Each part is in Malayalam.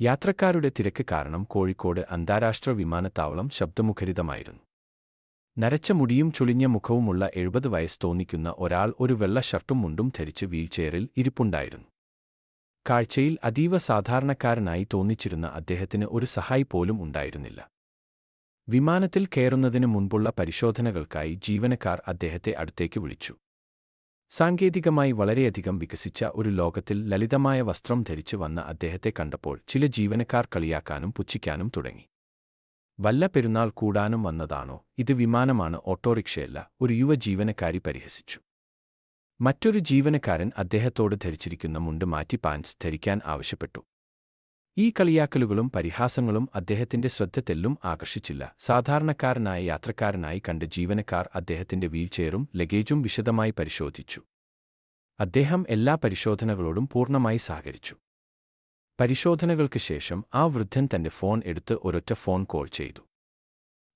യാത്രക്കാരുടെ തിരക്ക് കാരണം കോഴിക്കോട് അന്താരാഷ്ട്ര വിമാനത്താവളം ശബ്ദമുഖരിതമായിരുന്നു. നരച്ച മുടിയും ചുളിഞ്ഞ മുഖവുമുള്ള എഴുപത് വയസ്സ് തോന്നിക്കുന്ന ഒരാൾ ഒരു വെള്ള ഷർട്ടും മുണ്ടും ധരിച്ച് വീൽചെയറിൽ ഇരിപ്പുണ്ടായിരുന്നു. കാഴ്ചയിൽ അതീവ സാധാരണക്കാരനായി തോന്നിച്ചിരുന്ന അദ്ദേഹത്തിന് ഒരു സഹായി പോലും ഉണ്ടായിരുന്നില്ല. വിമാനത്തിൽ കയറുന്നതിന് മുൻപുള്ള പരിശോധനകൾക്കായി ജീവനക്കാർ അദ്ദേഹത്തെ അടുത്തേക്ക് വിളിച്ചു. സാങ്കേതികമായി വളരെയധികം വികസിച്ച ഒരു ലോകത്തിൽ ലളിതമായ വസ്ത്രം ധരിച്ചു വന്ന അദ്ദേഹത്തെ കണ്ടപ്പോൾ ചില ജീവനക്കാർ കളിയാക്കാനും പുച്ഛിക്കാനും തുടങ്ങി. വല്ല പെരുന്നാൾ കൂടാനും വന്നതാണോ? ഇത് വിമാനമാണ് ഓട്ടോറിക്ഷയല്ല ഒരു യുവ ജീവനക്കാരി പരിഹസിച്ചു. മറ്റൊരു ജീവനക്കാരൻ അദ്ദേഹത്തോട് ധരിച്ചിരിക്കുന്ന മുണ്ട് മാറ്റി പാൻസ് ധരിക്കാൻ ആവശ്യപ്പെട്ടു. ഈ കളിയാക്കലുകളും പരിഹാസങ്ങളും അദ്ദേഹത്തിന്റെ ശ്രദ്ധ തെല്ലും ആകർഷിച്ചില്ല. സാധാരണക്കാരനായ യാത്രക്കാരനായി കണ്ട ജീവനക്കാർ അദ്ദേഹത്തിന്റെ വീൽചെയറും ലഗേജും വിശദമായി പരിശോധിച്ചു. അദ്ദേഹം എല്ലാ പരിശോധനകളോടും പൂർണമായി സഹകരിച്ചു. പരിശോധനകൾക്ക് ശേഷം ആ വൃദ്ധൻ തന്റെ ഫോൺ എടുത്ത് ഒരൊറ്റ ഫോൺ കോൾ ചെയ്തു.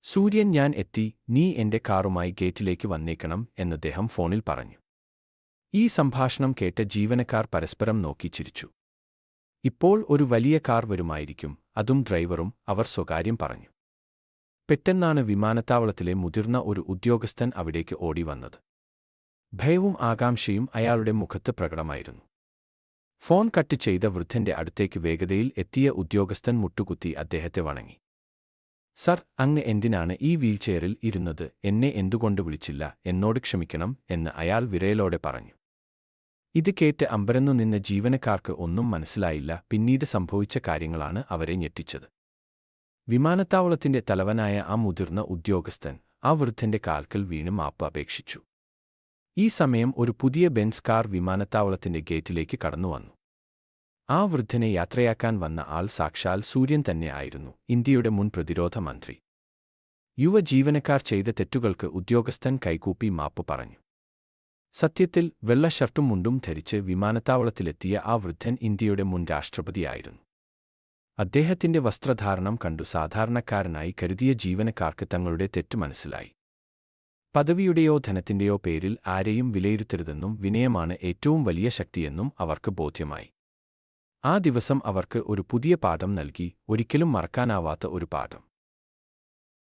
സൂര്യൻ ഞാൻ എത്തി. നീ എന്റെ കാറുമായി ഗേറ്റിലേക്ക് വന്നേക്കണം എന്നദ്ദേഹം ഫോണിൽ പറഞ്ഞു. ഈ സംഭാഷണം കേട്ട ജീവനക്കാർ പരസ്പരം നോക്കി ചിരിച്ചു. ഇപ്പോൾ ഒരു വലിയ കാർ വരുമായിരിക്കും അതും ഡ്രൈവറും അവർ സ്വകാര്യം പറഞ്ഞു. പെട്ടെന്നാണ് വിമാനത്താവളത്തിലെ മുതിർന്ന ഒരു ഉദ്യോഗസ്ഥൻ അവിടേക്ക് ഓടി വന്നത് ഭയവും ആകാംക്ഷയും അയാളുടെ മുഖത്ത് പ്രകടമായിരുന്നു. ഫോൺ കട്ട് ചെയ്ത വൃദ്ധന്റെ അടുത്തേക്ക് വേഗതയിൽ എത്തിയ ഉദ്യോഗസ്ഥൻ മുട്ടുകുത്തി അദ്ദേഹത്തെ വണങ്ങി. സർ അങ്ങ് എന്തിനാണ് ഈ വീൽചെയറിൽ ഇരുന്നത്? എന്നെ എന്തുകൊണ്ട് വിളിച്ചില്ല? എന്നോട് ക്ഷമിക്കണം എന്ന് അയാൾ വിരയലോടെ പറഞ്ഞു. ഇത് കേട്ട് അമ്പരന്നു നിന്ന ജീവനക്കാർക്ക് ഒന്നും മനസ്സിലായില്ല. പിന്നീട് സംഭവിച്ച കാര്യങ്ങളാണ് അവരെ ഞെട്ടിച്ചത്. വിമാനത്താവളത്തിന്റെ തലവനായ ആ മുതിർന്ന ഉദ്യോഗസ്ഥൻ ആ വൃദ്ധന്റെ കാൽക്കൽ വീണ് മാപ്പ് അപേക്ഷിച്ചു. ഈ സമയം ഒരു പുതിയ ബെൻസ് കാർ വിമാനത്താവളത്തിന്റെ ഗേറ്റിലേക്ക് കടന്നുവന്നു ആ വൃദ്ധനെ യാത്രയാക്കാൻ വന്ന ആൾ സാക്ഷാൽ സൂര്യൻ തന്നെ ആയിരുന്നു. ഇന്ത്യയുടെ മുൻ പ്രതിരോധ മന്ത്രി. യുവ ജീവനക്കാർ ചെയ്ത തെറ്റുകൾക്ക് ഉദ്യോഗസ്ഥൻ കൈകൂപ്പി മാപ്പ് പറഞ്ഞു. സത്യത്തിൽ വെള്ള ഷർട്ടും മുണ്ടും ധരിച്ച് വിമാനത്താവളത്തിലെത്തിയ ആ വൃദ്ധൻ ഇന്ത്യയുടെ മുൻ രാഷ്ട്രപതിയായിരുന്നു. അദ്ദേഹത്തിന്റെ വസ്ത്രധാരണം കണ്ടു സാധാരണക്കാരനായി കരുതിയ ജീവനക്കാർക്ക് തങ്ങളുടെ തെറ്റ് മനസ്സിലായി. പദവിയുടെയോ ധനത്തിന്റെയോ പേരിൽ ആരെയും വിലയിരുത്തരുതെന്നും വിനയമാണ് ഏറ്റവും വലിയ ശക്തിയെന്നും അവർക്ക് ബോധ്യമായി. ആ ദിവസം അവർക്ക് ഒരു പുതിയ പാഠം നൽകി ഒരിക്കലും മറക്കാനാവാത്ത ഒരു പാഠം.